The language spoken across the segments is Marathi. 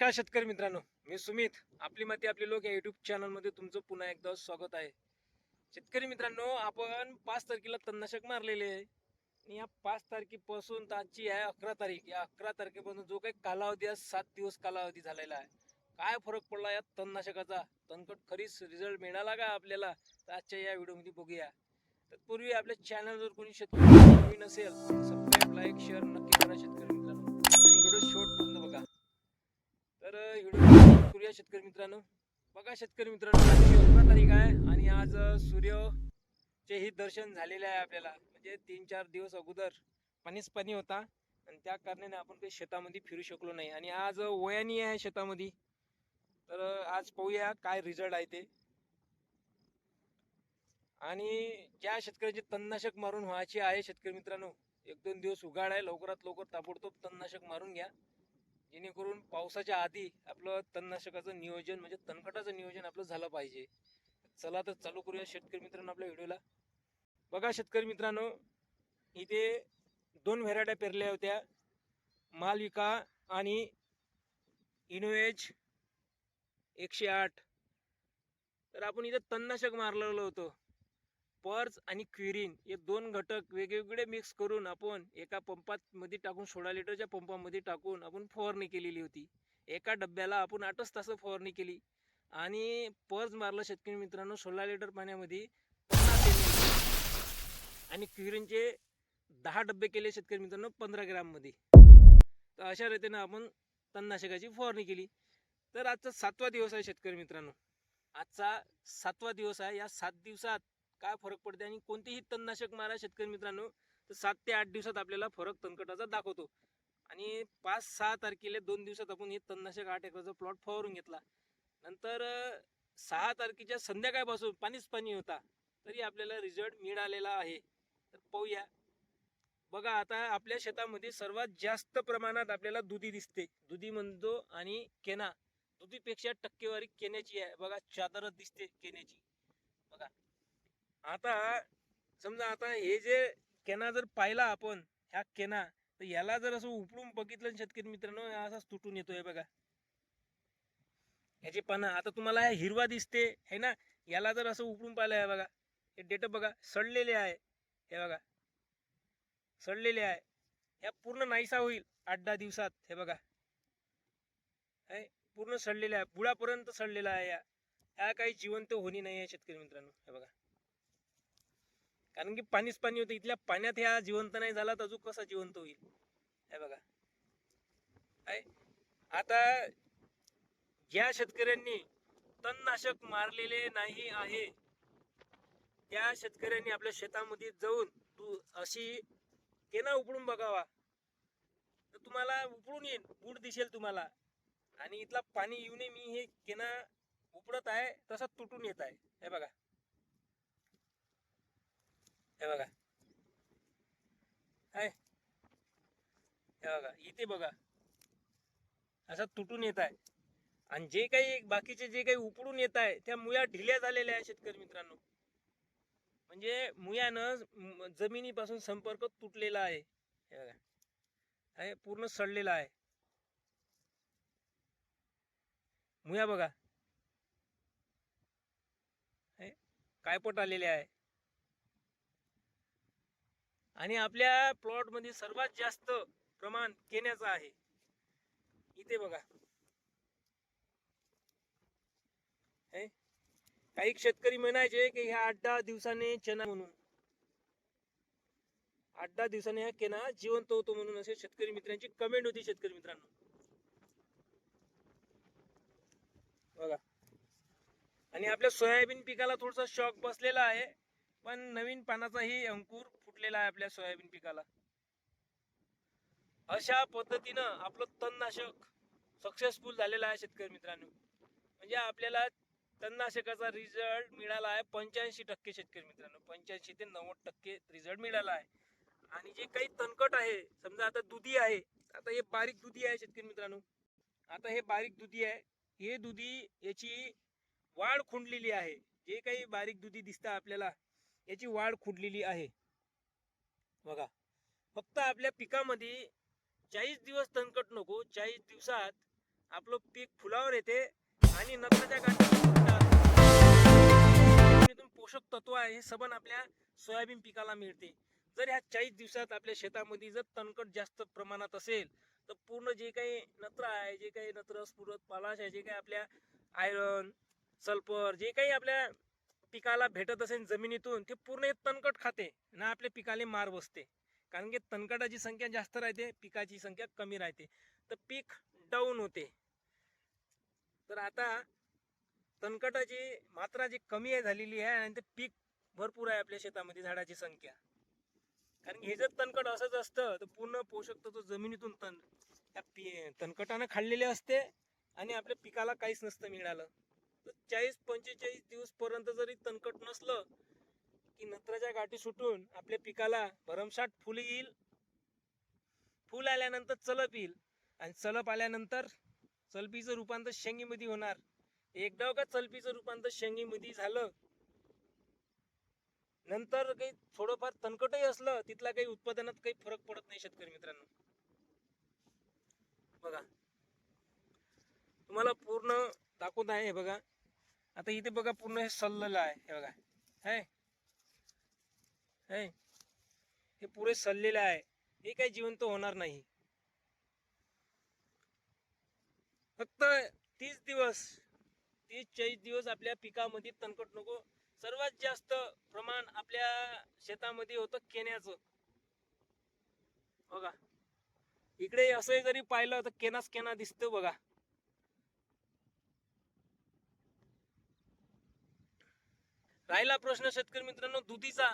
नमस्कार शेतकरी मित्रांनो मी सुमित. आपली माती आपले लोक या युट्यूब चॅनलमध्ये तुमचं पुन्हा एकदा स्वागत आहे. शेतकरी मित्रांनो आपण पाच तारखेला तणनाशक मारलेले आहे. आणि या पाच तारखेपासून आजची आहे अकरा तारीख. या अकरा तारखेपासून जो काही कालावधी आहे सात दिवस कालावधी झालेला आहे. काय फरक पडला या तणनाशकाचा तणकट खरीच रिझल्ट मिळाला का आपल्याला? तर आजच्या या व्हिडिओमध्ये बघूया. तत्पूर्वी आपल्या चॅनलवर कोणी शेतकरी नसेल व्हिडिओ शेतकरी मित्रांनो बघा शेतकरी मित्रांनो आजची तारीख आहे आणि आज सूर्य सूर्यचे ही दर्शन झालेले आहे आपल्याला. म्हणजे तीन चार दिवस अगोदर पाणीच पाणी होता आणि त्या कारणाने आपण काही शेतामध्ये फिरू शकलो नाही. आणि आज वयानी आहे शेतामध्ये. तर आज पाहूया काय रिझल्ट आहे ते. आणि ज्या शेतकऱ्याची तणनाशक मारून व्हायची आहे शेतकरी मित्रांनो एक दोन दिवस उघाड आहे लवकरात लवकर ताबडतोब तणनाशक मारून घ्या. जेणेकरून पावसाच्या आधी आपलं तणनाशकाचं नियोजन म्हणजे तणकटाचं नियोजन आपलं झालं पाहिजे. चला तर चालू करूया शेतकरी मित्रांनो आपल्या व्हिडिओला. बघा शेतकरी मित्रांनो इथे दोन व्हेरायट्या पेरल्या होत्या. मालविका आणि इनोएज एकशे आठ. तर आपण इथं तणनाशक मारलेलं होतं. पर्स आणि क्युरिन हे दोन घटक वेगवेगळे मिक्स करून आपण एका पंपात मध्ये टाकून सोळा लिटरच्या पंपामध्ये टाकून आपण फवारणी केलेली होती. एका डब्याला आपण आठच तास फवारणी केली. आणि पर्स मारलं शेतकरी मित्रांनो सोळा लिटर पाण्यामध्ये पन्नास आणि क्युरिनचे दहा डबे केले शेतकरी मित्रांनो पंधरा ग्राममध्ये. तर अशा रीतीनं आपण तणनाशकाची फवारणी केली. तर आजचा सातवा दिवस आहे शेतकरी मित्रांनो. आजचा सातवा दिवस आहे. या सात दिवसात काय फरक पडते आणि कोणतेही तणनाशक मारा शेतकरी मित्रांनो तर सात ते आठ दिवसात आपल्याला फरक तणकटाचा दाखवतो. आणि पाच सहा तारखेला दोन दिवसात आपण हे तणनाशक आठ एकराचा प्लॉट फवारून घेतला. नंतर सहा तारखेच्या संध्याकाळपासून पाणीच पाणी होता तरी आपल्याला रिझल्ट मिळालेला आहे. तर पाहूया. बघा आता आपल्या शेतामध्ये सर्वात जास्त प्रमाणात आपल्याला दुधी दिसते. दुधी म्हणतो आणि केना. दुधीपेक्षा टक्केवारी केण्याची आहे. बघा चादरच दिसते केण्याची बघा. आता समजा आता हे जे केना जर पाहिला आपण ह्या केना तर याला जर असं उपडून बघितलं शेतकरी मित्रांनो असाच तुटून येतोय बघा. ह्याची पानं आता तुम्हाला हिरवा दिसते है ना? याला जर असं उपडून पाहिलं आहे बघा. हे डेट बघा सडलेले आहे. हे बघा. सडलेले आहे. ह्या पूर्ण नाहीसा होईल आठ दहा दिवसात हे बघा. हे पूर्ण सडलेले आहे. बुडापर्यंत सडलेला आहे या. ह्या काही जिवंत होणी नाही आहे शेतकरी मित्रांनो हे बघा. कारण की पाणीच पाणी होतं. इथल्या पाण्यात ह्या जिवंत नाही झाला तर अजून कसा जिवंत होईल? हे बघा. आहे आता ज्या शेतकऱ्यांनी तणनाशक मारलेले नाही आहे त्या शेतकऱ्यांनी आपल्या शेतामध्ये जाऊन तू अशी केना उपडून बघावा. तर तुम्हाला उपडून येईल बूड दिसेल तुम्हाला. आणि इथला पाणी येऊ नये मी हे केना उपडत आहे तसा तुटून येत आहे. हे बघा. हे बघा. हाय हे बघा इथे बघा. असा तुटून येत आहे. आणि जे काही बाकीचे जे काही उपडून येत आहे त्या मुया ढिल्या झालेल्या आहेत शेतकरी मित्रांनो. म्हणजे मुयानं जमिनीपासून संपर्क तुटलेला आहे. हे बघा. हे पूर्ण सडलेला आहे. मुया बघा. काय कायपट आलेले आहे? आणि आपल्या प्लॉटमध्ये सर्वात जास्त प्रमाण केण्याचं आहे. इथे बघा. काही शेतकरी म्हणायचे की ह्या आठ दहा दिवसाने चना म्हणून. आठ दहा दिवसाने ह्या केना जिवंत होतो म्हणून असे शेतकरी मित्रांची कमेंट होती शेतकरी मित्रांनो. बघा. आणि आपल्या सोयाबीन पिकाला थोडासा शॉक बसलेला आहे पण नवीन पानाचाही अंकुर फुटलेला आहे आपल्या सोयाबीन पिकाला. अशा पद्धतीनं आपलं तणनाशक सक्सेसफुल झालेलं आहे शेतकरी मित्रांनो. म्हणजे आपल्याला तणनाशकाचा रिझल्ट मिळाला आहे पंच्याऐंशी टक्के शेतकरी मित्रांनो. पंच्याऐंशी ते नव्वद टक्के रिझल्ट मिळाला आहे. आणि जे काही तणकट आहे समजा आता दुधी आहे आता हे बारीक दुधी आहे शेतकरी मित्रांनो. आता हे बारीक दुधी आहे हे दुधी याची वाढ खुंडलेली आहे. जे काही बारीक दुधी दिसतं आपल्याला याची वाढ खुंडलेली आहे. बघा. फक्त आपल्या पिकामध्ये चाळीस दिवस तणकट नको चाळीस दिवसात आपलं पीक फुलावर येते आणि नंतर गाठी पोषक तत्व आहे हे सबन आपल्या सोयाबीन पिकाला मिळते. जर ह्या चाळीस दिवसात आपल्या शेतामध्ये जर तणकट जास्त प्रमाणात असेल तर पूर्ण जे काही नत्र आहे जे काही नत्र स्फुरत पालाश आहे जे काही आपल्या आयरन सल्फर जे काही आपल्या पिकाला भेटत असेल जमिनीतून ते पूर्ण हे तणकट खाते ना आपल्या पिकाला मार बसते. कारण की तणकटाची संख्या जास्त राहते पिकाची संख्या कमी राहते. तर पीक डाऊन होते. तर आता तणकटाची मात्रा जी कमी आहे झालेली आहे आणि ते पीक भरपूर आहे आपल्या शेतामध्ये झाडाची संख्या. कारण हे जर तणकट असंच असतं तर पूर्ण पोषक तत्व जमिनीतून तण त्या पी तणकटानं खाल्लेले असते आणि आपल्या पिकाला काहीच नसतं मिळालं. तर चाळीस पंचेचाळीस दिवसपर्यंत जरी तणकट नसलं की नत्राच्या गाठी सुटून आपल्या पिकाला भरमसाठ फुल येईल. फुल आल्यानंतर चलप येईल आणि चलप आल्यानंतर चलपीचं रूपांतर शेंगीमध्ये होणार. एकदा का चलपीचं रूपांतर शेंगीमध्ये झालं नंतर काही थोडंफार तणकटही असलं तिथला काही उत्पादनात काही फरक पडत नाही शेतकरी मित्रांनो. बघा तुम्हाला पूर्ण दाखवत आहे हे बघा. आता इथे बघा पूर्ण हे सल्लेलं आहे हे बघा. है? हे? पुरे सल्लेलं आहे. हे काही जिवंत होणार नाही. फक्त तीस दिवस तीस चाळीस दिवस आपल्या पिकामध्ये तणकट नको. सर्वात जास्त प्रमाण आपल्या शेतामध्ये होतं केण्याचं. बघा. इकडे असंही जरी पाहिलं तर केनाच केना दिसतो बघा. राहिला प्रश्न शेतकरी मित्रांनो दुधीचा.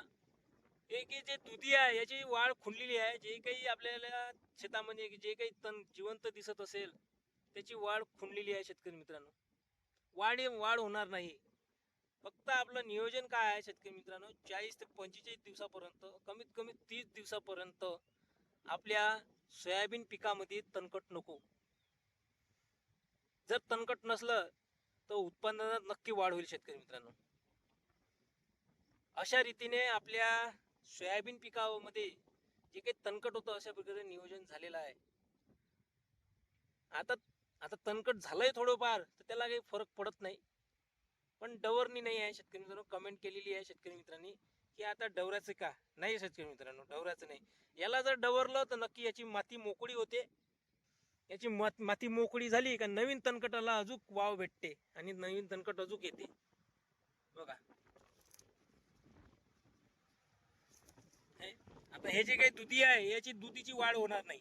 हे की जे दुधी आहे याची वाढ खुंडलेली आहे जे काही आपल्याला शेतामध्ये जे काही तण जिवंत दिसत असेल त्याची वाढ खुंडलेली आहे शेतकरी मित्रांनो. वाढ हे वाढ होणार नाही. फक्त आपलं नियोजन काय आहे शेतकरी मित्रांनो चाळीस ते पंचेचाळीस दिवसापर्यंत कमीत कमी तीस दिवसापर्यंत आपल्या सोयाबीन पिकामध्ये तणकट नको. जर तणकट नसलं तर उत्पादनात नक्की वाढ होईल शेतकरी मित्रांनो. अशा रीतीने आपल्या सोयाबीन पिकामध्ये जे काही तणकट होतं अशा प्रकारे नियोजन झालेलं आहे. आता आता तणकट झालंय थोडंफार तर त्याला काही फरक पडत नाही. पण डवरणी नाही आहे शेतकरी मित्रांनो कमेंट केलेली आहे शेतकरी मित्रांनी की आता डवऱ्याचं का? नाही शेतकरी मित्रांनो डवऱ्याचं नाही. याला जर डवरलं तर नक्की याची माती मोकळी होते. याची मत माती मोकळी झाली का नवीन तणकटाला अजूक वाव भेटते आणि नवीन तणकट अजूक येते. बघा हे, आता हे जे काही दुधी आहे याची दुधीची वाढ होणार नाही.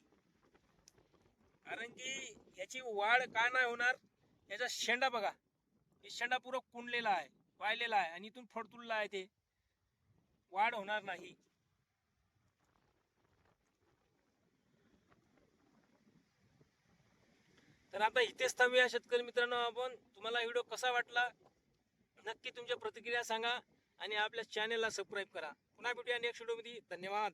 कारण की याची वाढ का नाही होणार याचा शेंडा बघा. हे शेंडा पुरा कुंडलेला आहे वाळलेला आहे आणि इथून फडतुलला आहे ते. वाढ होणार नाही. तर आता इथेच थांबूया शेतकरी मित्रांनो आपण. तुम्हाला व्हिडिओ कसा वाटला? नक्की तुमच्या प्रतिक्रिया सांगा आणि आपल्या चॅनेलला सबस्क्राईब करा. पुन्हा भेटूया नेक्स्ट व्हिडिओमध्ये धन्यवाद.